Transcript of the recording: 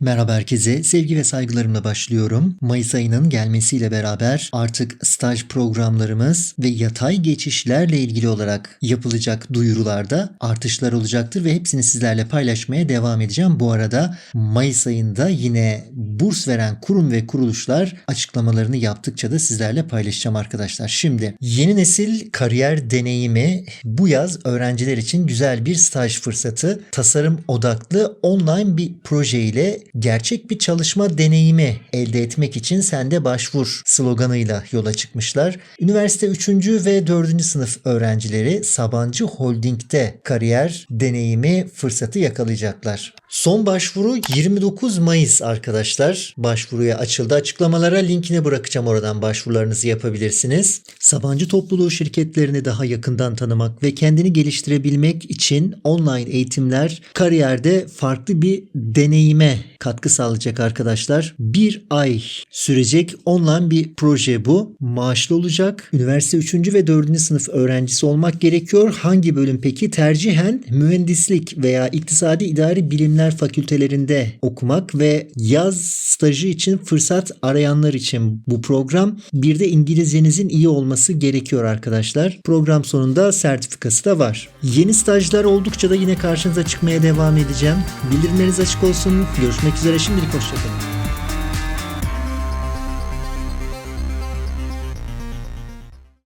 Merhaba herkese. Sevgi ve saygılarımla başlıyorum. Mayıs ayının gelmesiyle beraber artık staj programlarımız ve yatay geçişlerle ilgili olarak yapılacak duyurularda artışlar olacaktır ve hepsini sizlerle paylaşmaya devam edeceğim. Bu arada Mayıs ayında yine burs veren kurum ve kuruluşlar açıklamalarını yaptıkça da sizlerle paylaşacağım arkadaşlar. Şimdi yeni nesil kariyer deneyimi bu yaz öğrenciler için güzel bir staj fırsatı. Tasarım odaklı online bir proje ile gerçek bir çalışma deneyimi elde etmek için sen de başvur sloganıyla yola çıkmışlar. Üniversite 3. ve 4. sınıf öğrencileri Sabancı Holding'de kariyer deneyimi fırsatı yakalayacaklar. Son başvuru 29 Mayıs arkadaşlar. Başvuruya açıldı. Açıklamalara linkini bırakacağım oradan başvurularınızı yapabilirsiniz. Sabancı topluluğu şirketlerini daha yakından tanımak ve kendini geliştirebilmek için online eğitimler kariyerde farklı bir deneyime katkı sağlayacak arkadaşlar. Bir ay sürecek online bir proje bu. Maaşlı olacak. Üniversite 3. ve 4. sınıf öğrencisi olmak gerekiyor. Hangi bölüm peki? Tercihen mühendislik veya iktisadi idari bilimler fakültelerinde okumak ve yaz stajı için fırsat arayanlar için bu program. Bir de İngilizcenizin iyi olması gerekiyor arkadaşlar. Program sonunda sertifikası da var. Yeni stajlar oldukça da yine karşınıza çıkmaya devam edeceğim. Bildirimleriniz açık olsun. Görüşmek üzere şimdilik hoşçakalın.